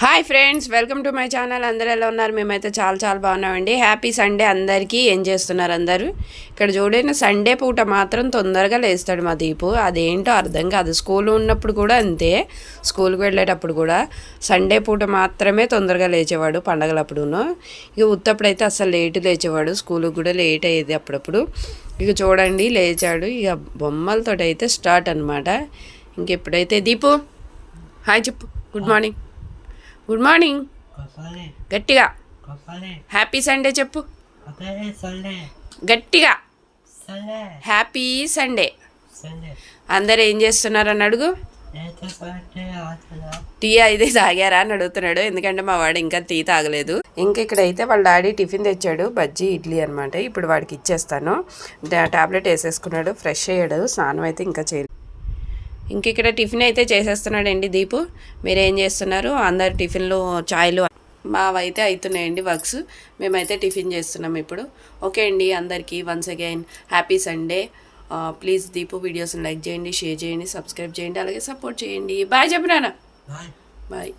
Hi friends welcome to my channel. అందరు ఎలా ఉన్నారు? మేమైతే చాలా చాలా బాగున్నామండి. హ్యాపీ సండే అందరికీ. ఏం చేస్తున్నారు అందరూ? ఇక్కడ చూడండి సండే పూట మాత్రం తొందరగా లేస్తాడు మా దీపు. అదేంటో అర్థం కాదు. స్కూల్ ఉన్నప్పుడు కూడా అంతే. స్కూల్కి వెళ్ళేటప్పుడు కూడా సండే పూట మాత్రమే తొందరగా లేచేవాడు పండగలప్పుడును. ఇక ఉత్తప్పుడైతే అసలు లేటు లేచేవాడు. స్కూల్కి కూడా లేట్ అయ్యేది అప్పుడప్పుడు. ఇక చూడండి లేచాడు. ఇక బొమ్మలతో అయితే స్టార్ట్ అనమాట ఇంకెప్పుడైతే? దీపు హాయ్ చెప్పు. Good morning. గుడ్ మార్నింగ్ గట్టిగా. హ్యాపీ సండే చెప్పు. గట్టిగా. Happy Sunday. అందరు ఏం చేస్తున్నారని అడుగు. టీ అయితే తాగారా అని అడుగుతున్నాడు. ఎందుకంటే మా వాడు ఇంకా టీ తాగలేదు. ఇంక ఇక్కడైతే వాళ్ళ డాడీ టిఫిన్ తెచ్చాడు. బజ్జీ ఇడ్లీ అనమాట ఇప్పుడు వాడికి ఇచ్చేస్తాను. టాబ్లెట్ వేసేసుకున్నాడు. ఫ్రెష్ అయ్యాడు. స్నానం అయితే ఇంకా చేయలేదు. ఇంక ఇక్కడ టిఫిన్ అయితే చేసేస్తున్నాడండి దీపు. మీరేం చేస్తున్నారు? అందరు టిఫిన్లు చాయ్లు మావైతే అవుతున్నాయండి వర్క్స్. మేమైతే టిఫిన్ చేస్తున్నాం ఇప్పుడు. ఓకే అండి అందరికీ once again happy Sunday. Please Deepu వీడియోస్ని లైక్ చేయండి షేర్ చేయండి సబ్స్క్రైబ్ చేయండి అలాగే సపోర్ట్ చేయండి. బాయ్ చెప్పినానా బాయ్. బాయ్.